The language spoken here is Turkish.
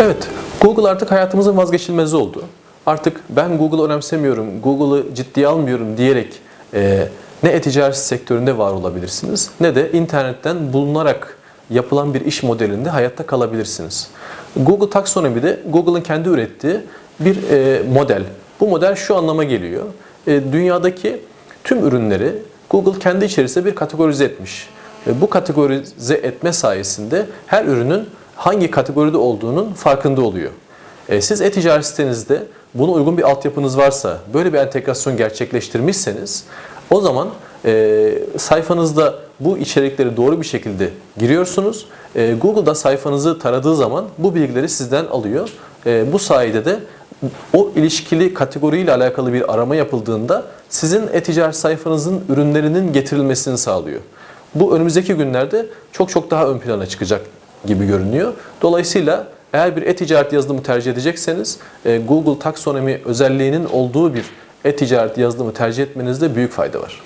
Evet, Google artık hayatımızın vazgeçilmezi oldu. Artık ben Google'ı önemsemiyorum, Google'ı ciddiye almıyorum diyerek e, ne e-ticaret sektöründe var olabilirsiniz ne de internetten bulunarak yapılan bir iş modelinde hayatta kalabilirsiniz. Google taksonomide Google'ın kendi ürettiği bir e, model. Bu model şu anlama geliyor. E, dünyadaki tüm ürünleri Google kendi içerisinde bir kategorize etmiş. Ve bu kategorize etme sayesinde her ürünün hangi kategoride olduğunun farkında oluyor. E, Siz e-ticaret sitenizde buna uygun bir altyapınız varsa, böyle bir entegrasyon gerçekleştirmişseniz o zaman e, sayfanızda bu içerikleri doğru bir şekilde giriyorsunuz. E, Google'da sayfanızı taradığı zaman bu bilgileri sizden alıyor. E, bu sayede de o ilişkili kategoriyle alakalı bir arama yapıldığında sizin e-ticaret sayfanızın ürünlerinin getirilmesini sağlıyor. Bu önümüzdeki günlerde çok çok daha ön plana çıkacak gibi görünüyor. Dolayısıyla eğer bir e-ticaret yazılımı tercih edecekseniz e, Google taksonomi özelliğinin olduğu bir e-ticaret yazılımı tercih etmenizde büyük fayda var.